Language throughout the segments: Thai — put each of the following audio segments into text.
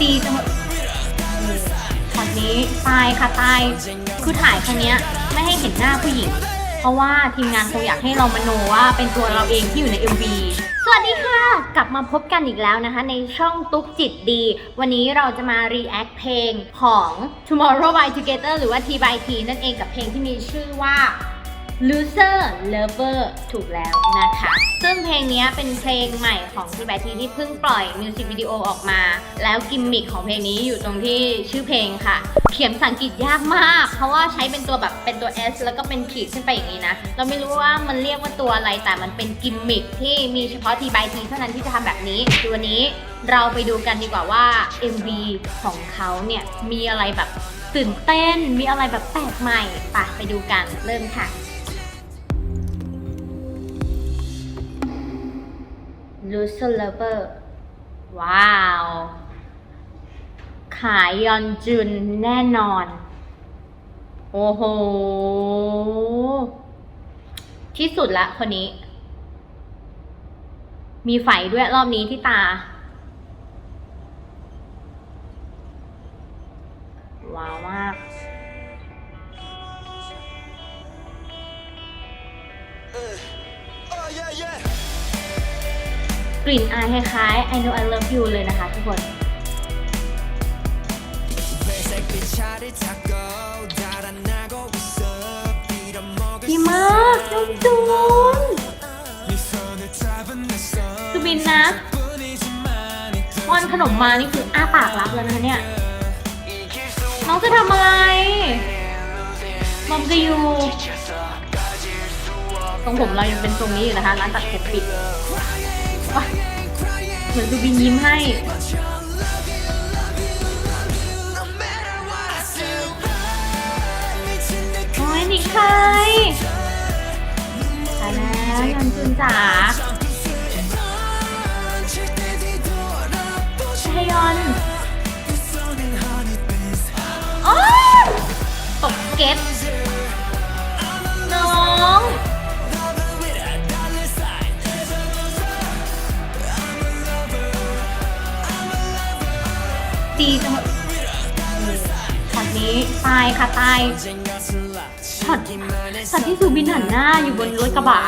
ตีจังเลยช็อตนี้ตายค่ะตาย คือถ่ายครั้งเนี้ยไม่ให้เห็นหน้าผู้หญิง เพราะว่าทีมงานคงอยากให้เรามโนว่าเป็นตัวเราเองที่อยู่ใน MV สวัสดีค่ะ กลับมาพบกันอีกแล้วนะคะ ในช่องตุ๊กจิตดี วันนี้เราจะมา react เพลงของ Tomorrow by Together หรือว่า T by T นั่นเองกับเพลงที่มีชื่อว่า Loser Lover ถูกแล้วนะคะ ซึ่งเพลงนี้เป็นเพลงใหม่ของทีแบทีที่เพิ่งปล่อยมิวสิกวิดีโอออกมา แล้วกิมมิคของเพลงนี้อยู่ตรงที่ชื่อเพลงค่ะ เขียนภาษาอังกฤษยากมาก เพราะว่าใช้เป็นตัวแบบเป็นตัว S แล้วก็เป็นขีดขึ้นไปอย่างนี้นะ เราไม่รู้ว่ามันเรียกว่าตัวอะไรแต่มันเป็นกิมมิคที่มีเฉพาะทีบายทีเท่านั้นที่จะทำแบบนี้ตัวนี้เราไปดูกันดีกว่าว่า MV ของเขาเนี่ยมีอะไรแบบตื่นเต้นมีอะไรแบบแปลกใหม่ไปไปดูกันเริ่มค่ะ Loser Lover ว้าว ขายยอนจุนแน่นอน โอ้โห ที่สุดละคนนี้ มีไฟด้วยรอบนี้ที่ตา ว้าวมาก ลิ่นอายคล้ายๆ I know I love you เลยนะคะทุกคนดีมากจุ๊บจุ๊บคือบินนะป้อนขนมมานี่คืออ้าปากรับแล้วนะเนี่ยน้องจะทำอะไรมอมจะอยู่ตรงผมเรายังเป็นตรงนี้อยู่นะคะ ร้านตัดผมปิด เหมือนดูบินยิ้มให้โอ้ยนิกไทยตายแล้วนันจุนจ๋าชยอน ดีจังเลช็อตนี้ตายค่ะตายช็อตช็อตที่ซูบินหันหน้าอยู่บนรถกระบะ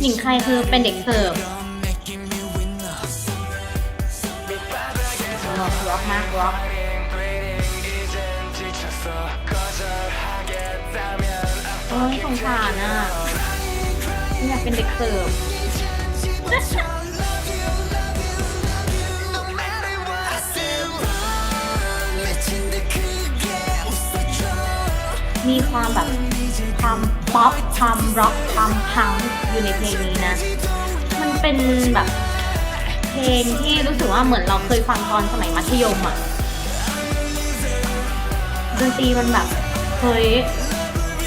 หญิงใครคือเป็นเด็กเสิร์ฟร้อกมากร้อกโอ้ยสงสารอะ อยากเป็นเด็กเสิร์ฟ มีความแบบความป๊อปความร็อกความพังอยู่ในเพลงนี้นะ มันเป็นแบบเพลงที่รู้สึกว่าเหมือนเราเคยฟังตอนสมัยมัธยมอะดนตรีมันแบบเฮ้ย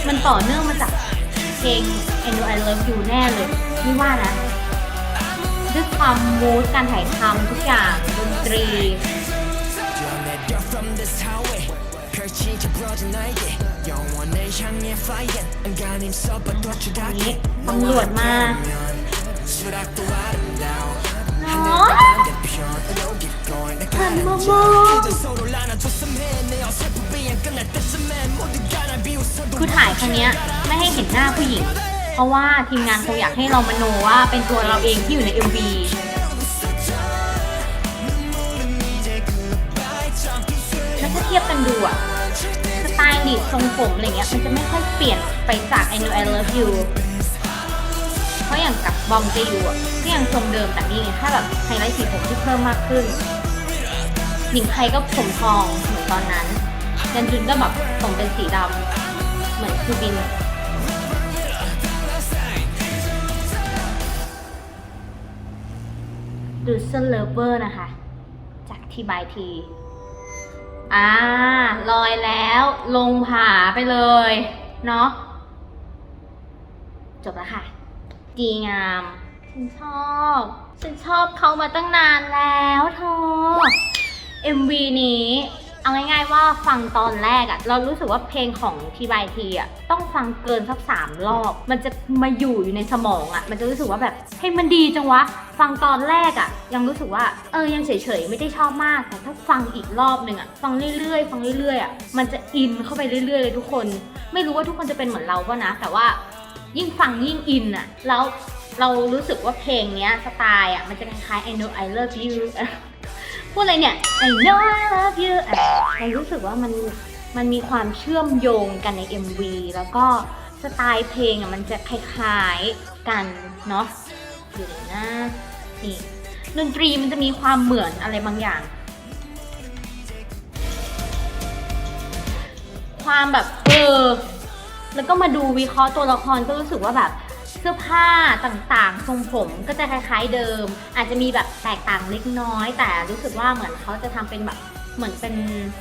มันต่อเนื่องมาจากเพลง I Know I Love You แน่เลยนี่ว่านะ ด้วยความมูดการถ่ายทำทุกอย่างดนตรี นี้ตำรวจมาเนาะทันมากคือถ่ายครั้งเนี้ยไม่ให้เห็นหน้าผู้หญิง เพราะว่าทีมงานคงอยากให้เรามโนว่าเป็นตัวเราเองที่อยู่ใน MV แล้วถ้าเทียบกันดูอะสไตล์ดีดทรงผมอะไรเงี้ยมันจะไม่ค่อยเปลี่ยนไปจาก I know I love you เพราะอย่างกับบอมเจยูอะก็ยังทรงเดิมแต่นี่ไงแค่แบบไฮไลท์สีผมที่เพิ่มมากขึ้นหญิงไทยก็ผมทองเหมือนตอนนั้นยันจุนก็แบบผมเป็นสีดำเหมือนคือบิน ดูเซนเลเวอร์นะคะ จากทีบายทีอ่าลอยแล้วลงผาไปเลย เนาะจบแล้วค่ะ ดีงาม ฉันชอบ ฉันชอบเขามาตั้งนานแล้วเธอ MV นี้ เอาง่ายๆว่าฟังตอนแรกอะเรารู้สึกว่าเพลงของทีบายทีอะต้องฟังเกินสักสามรอบ มันจะมาอยู่อยู่ในสมองอะมันจะรู้สึกว่าแบบเพลงมันดีจังวะ ฟังตอนแรกอะยังรู้สึกว่าเออยังเฉยๆไม่ได้ชอบมาก แต่ถ้าฟังอีกรอบหนึ่งอะฟังเรื่อยๆ ฟังเรื่อยๆอะมันจะอินเข้าไปเรื่อยๆเลยทุกคน ไม่รู้ว่าทุกคนจะเป็นเหมือนเราป่ะนะ แต่ว่ายิ่งฟังยิ่งอินอะแล้วเรารู้สึกว่าเพลงเนี้ยสไตล์อะมันจะคล้ายๆ I know I love you พูดอะไรเนี่ย I know I love you อะเรารู้สึกว่ามันมันมีความเชื่อมโยงกันใน MV แล้วก็สไตล์เพลงอะมันจะคล้ายๆกันเนาะเดี๋ยวนะนี่ดนตรีมันจะมีความเหมือนอะไรบางอย่าง ความแบบเออแล้วก็มาดูวิเคราะห์ตัวละครก็รู้สึกว่าแบบ สื้อผ้าต่างๆ ทรงผมก็จะคล้ายๆเดิม อาจจะมีแบบแตกต่างเล็กน้อย แต่รู้สึกว่าเหมือนเขาจะทำเป็นแบบเหมือนเป็น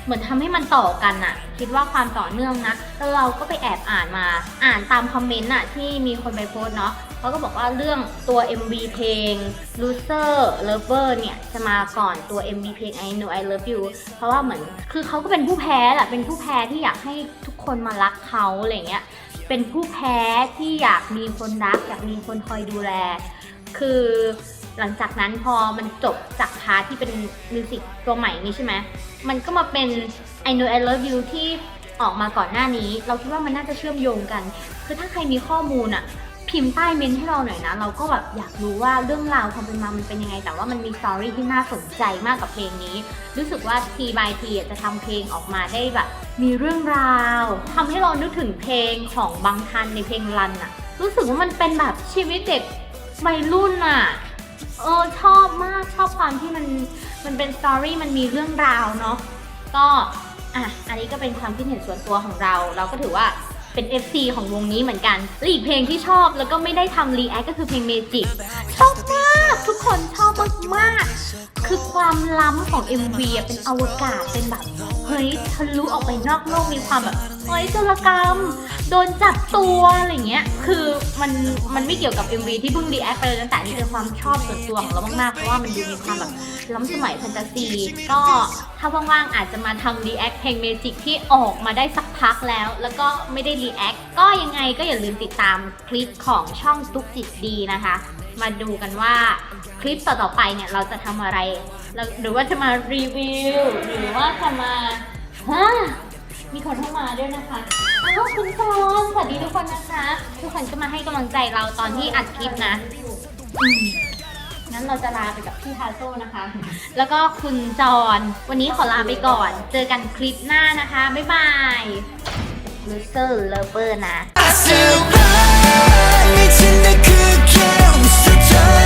เหมือนทำให้มันต่อกันอะคิดว่าความต่อเนื่องนะแล้วเราก็ไปแอบอ่านมา อ่านตามคอมเมนต์อะที่มีคนไปโพสเนาะเขาก็บอกว่าเรื่องตัว MV เพลง Loser Lover เนี่ยจะมาก่อนตัว MV เพลง I Know I Love You เพราะว่าเหมือนคือเขาก็เป็นผู้แพ้แหละเป็นผู้แพ้ที่อยากให้ทุกคนมารักเขาอะไรเงี้ย เป็นผู้แพ้ที่อยากมีคนรักอยากมีคนคอยดูแล คือหลังจากนั้นพอมันจบจากพาร์ทที่เป็นมิวสิกตัวใหม่นี้ใช่ไหมมันก็มาเป็น I know I love you ที่ออกมาก่อนหน้านี้ เราคิดว่ามันน่าจะเชื่อมโยงกัน คือถ้าใครมีข้อมูลอะ พิมพ์ใต้เมนให้เราหน่อยนะ เราก็แบบอยากรู้ว่าเรื่องราวความเป็นมามันเป็นยังไง แต่ว่ามันมีสตอรี่ที่น่าสนใจมากกับเพลงนี้ รู้สึกว่า T by T จะทำเพลงออกมาได้แบบ มีเรื่องราวทำให้เรานึกถึงเพลงของบางทันในเพลงรันอะรู้สึกว่ามันเป็นแบบชีวิตเด็กวัยรุ่นอะเออชอบมากชอบความที่มันมันเป็นสตอรี่มันมีเรื่องราวเนาะก็อะอันนี้ก็เป็นความคิดเห็นส่วนตัวของเรา เราก็ถือว่า เป็น FC ของวงนี้เหมือนกันและอีกเพลงที่ชอบแล้วก็ไม่ได้ทำรีแอคก็คือเพลงเมจิกชอบ คือความล้ำของ MV เป็นอวกาศเป็นแบบ เฮ้ยทะลุออกไปนอกโลกมีความแบบเฮ้ยโจรกรรม โดนจับตัวอะไรเงี้ย คือมันมันไม่เกี่ยวกับ MV ที่เพิ่งรีแอคไปเลยนะแต่นนี่เป็นความชอบส่วนตัวของเรามากๆ เพราะว่ามันดูมีความแบบล้ำสมัยแฟนตาซี ก็ถ้าว่างๆ อาจจะมาทำรีแอคเพลงเมจิกที่ออกมาได้สักพักแล้ว แล้วก็ไม่ได้รีแอคก็ยังไงก็อย่าลืมติดตามคลิปของช่องตุ๊กจิตดีนะคะ มาดูกันว่าคลิปต่อๆไปเนี่ยเราจะทำอะไร หรือว่าจะมารีวิว หรือว่าจะมาฮะมีคนเข้ามาด้วยนะคะอ้าวคุณจอนสวัสดีทุกคนนะคะ ทุกคนก็มาให้กำลังใจเราตอนที่อัดคลิปนะงั้นเราจะลาไปกับพี่ฮาโซนะคะ แล้วก็คุณจอนวันนี้ขอลาไปก่อน เจอกันคลิปหน้านะคะ บ๊ายบาย ลูเซอร์เลเวอร์นะ I still shine.